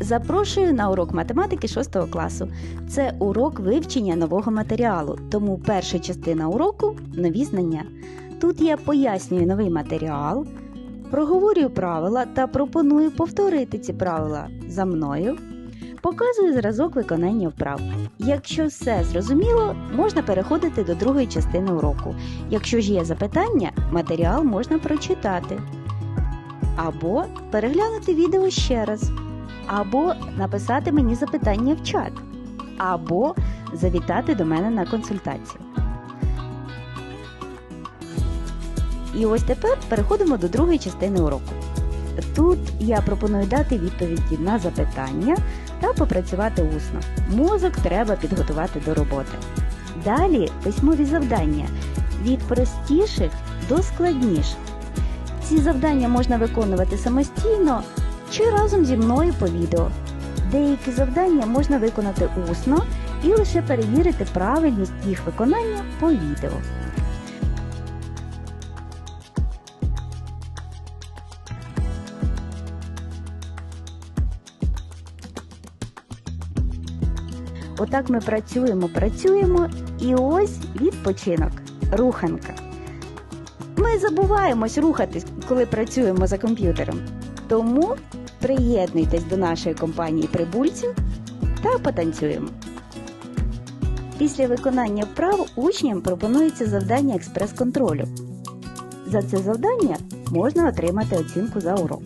Запрошую на урок математики 6 класу. Це урок вивчення нового матеріалу, тому перша частина уроку нові знання. Тут я пояснюю новий матеріал, проговорюю правила та пропоную повторити ці правила за мною. Показую зразок виконання вправ. Якщо все зрозуміло, можна переходити до другої частини уроку. Якщо ж є запитання, матеріал можна прочитати. Або переглянути відео ще раз, або написати мені запитання в чат, або завітати до мене на консультацію. І ось тепер переходимо до другої частини уроку. Тут я пропоную дати відповіді на запитання та попрацювати усно. Мозок треба підготувати до роботи. Далі письмові завдання від простіших до складніших. Ці завдання можна виконувати самостійно чи разом зі мною по відео. Деякі завдання можна виконати усно і лише перевірити правильність їх виконання по відео. Отак ми працюємо, працюємо, і ось відпочинок, руханка. Ми забуваємось рухатись, коли працюємо за комп'ютером. Тому приєднуйтесь до нашої компанії прибульців та потанцюємо. Після виконання вправ учням пропонується завдання експрес-контролю. За це завдання можна отримати оцінку за урок.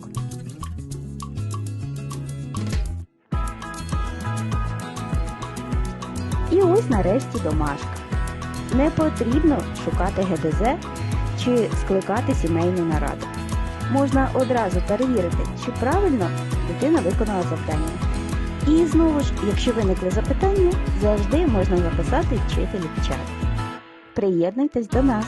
І ось нарешті домашка. Не потрібно шукати ГДЗ чи скликати сімейну нараду. Можна одразу перевірити, чи правильно дитина виконала завдання. І знову ж, якщо виникли запитання, завжди можна записати вчителю в чат. Приєднуйтесь до нас!